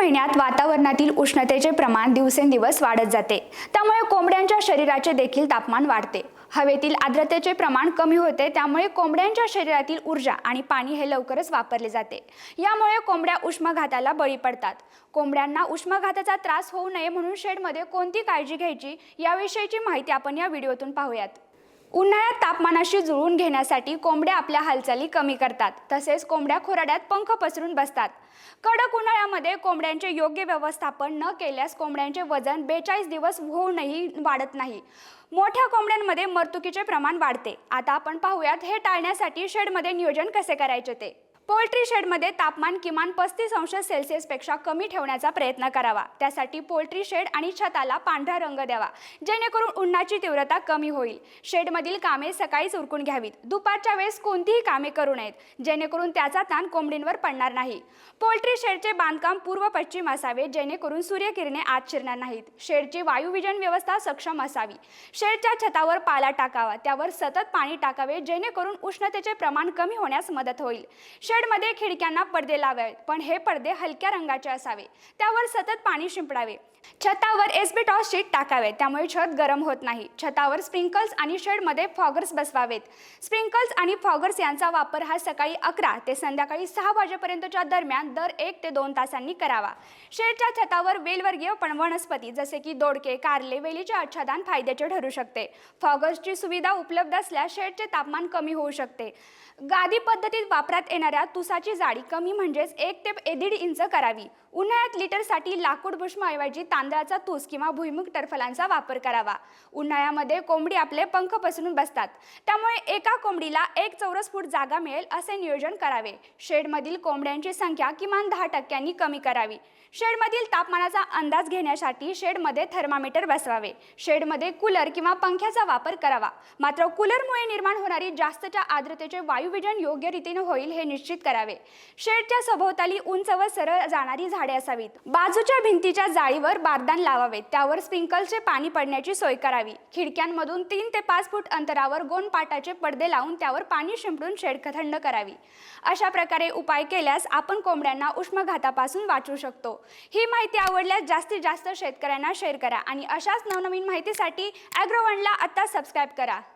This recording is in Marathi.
महिन्यात वातावरणातील उष्णतेचे प्रमाण दिवसेंदिवस वाढत जाते. त्यामुळे कोंबड्यांच्या शरीराचे देखील तापमान वाढते. हवेतील आर्द्रतेचे प्रमाण कमी होते त्यामुळे कोंबड्यांच्या शरीरातील ऊर्जा आणि पाणी हे लवकरच वापरले जाते. यामुळे कोंबड्या उष्माघाताला बळी पडतात. कोंबड्यांना उष्माघाताचा त्रास होऊ नये म्हणून शेडमध्ये कोणती काळजी घ्यायची याविषयीची माहिती आपण या व्हिडिओतून पाहूयात. उन्हाळ्यात तापमानाशी जुळवून घेण्यासाठी कोंबड्या आपल्या हालचाली कमी करतात. तसेच कोंबड्या खोराड्यात पंख पसरून बसतात. कडक उन्हाळ्यामध्ये कोंबड्यांचे योग्य व्यवस्थापन न केल्यास कोंबड्यांचे वजन बेचाळीस दिवस होऊनही वाढत नाही. मोठ्या कोंबड्यांमध्ये मर्तुकीचे प्रमाण वाढते. आता आपण पाहूयात हे टाळण्यासाठी शेडमध्ये नियोजन कसे करायचे ते. पोल्ट्री शेडमध्ये तापमान किमान पस्तीस अंश सेल्सिअसपेक्षा कमी ठेवण्याचा प्रयत्न करावा. त्यासाठी पोल्ट्री शेड आणि छताला पांढरा रंग द्यावा. जेणेकरून उन्हाची तीव्रता कमी होईल. शेडमधील कामे सकाळीच उरकून घ्यावीत. दुपारच्या वेळेस कोणतीही कामे करू नयेत. जेणेकरून त्याचा ताण कोंबडींवर पडणार नाही. पोल्ट्री शेडचे बांधकाम पूर्व पश्चिम असावे जेणेकरून सूर्यकिरणे आत शिरणार नाहीत. शेडची वायुविजन व्यवस्था सक्षम असावी. शेडच्या छतावर पाला टाकावा. त्यावर सतत पाणी टाकावे जेणेकरून उष्णतेचे प्रमाण कमी होण्यास मदत होईल. शेड शेडमध्ये खिडक्यांना पडदे लावावेत पण हे पडदे हलक्या रंगाचे असावे. त्यावर सतत पाणी शिंपडावे. छतावर एसबेटॉस शीट टाकावे त्यामुळे छत गरम होत नाही. छतावर स्प्रिंकल्स आणि शेडमध्ये फॉगर्स बसवावेत. स्प्रिंकल्स आणि फॉगर्स यांचा वापर हा सकाळी अकरा ते संध्याकाळी सहा वाजेपर्यंतच्या दरम्यान दर एक ते दोन तासांनी करावा. शेडच्या छतावर वेलवर्गीय पण वनस्पती जसे की दोडके कारले वेलीचे आच्छादन फायद्याचे ठरू शकते. फॉगर्सची सुविधा उपलब्ध असल्यास शेडचे तापमान कमी होऊ शकते. गादी पद्धतीत वापरात येणाऱ्या तुसाची जाडी कमी म्हणजेच एक ते दीड इंच करावी. उन्हाळ्यात लिटरसाठी लाकूड भूष्माऐवजी तांदळाचा तूस किंवा भुईमुग टरफलांचा वापर करावा. उन्हाळ्यामध्ये कोंबडी आपले पंख पसरून बसतात. त्यामुळे एका कोंबडीला एक चौरस फूट जागा मिळेल असे नियोजन करावे. शेडमधील कोंबड्यांची संख्या किमान दहा टक्क्यांनी कमी करावी. शेडमधील तापमानाचा अंदाज घेण्यासाठी शेडमध्ये थर्मामीटर बसवावे. शेडमध्ये कूलर किंवा पंख्याचा वापर करावा. मात्र कूलरमुळे निर्माण होणारी जास्तच्या आर्द्रतेचे वायुविजन योग्य रीतीने होईल हे निश्चित करावे. शेडच्या सभोवताली उंच व सरळ जाणारी झाडे असावीत. बाजूच्या भिंतीच्या जाळीवर बारदान लावावेत. त्यावर स्प्रिंकलचे पाणी पडण्याची सोय करावी. खिडक्यांमधून तीन ते पाच फूट अंतरावर गोणपाटाचे पडदे लावून त्यावर पाणी शिंपडून शेड थंड करावी. अशा प्रकारे उपाय केल्यास आपण कोंबड्यांना उष्माघातापासून वाचवू शकतो. ही माहिती आवडल्यास जास्तीत जास्त शेतकऱ्यांना शेअर करा आणि अशाच नवनवीन माहितीसाठी ॲग्रोवनला आत्ता सबस्क्राईब करा.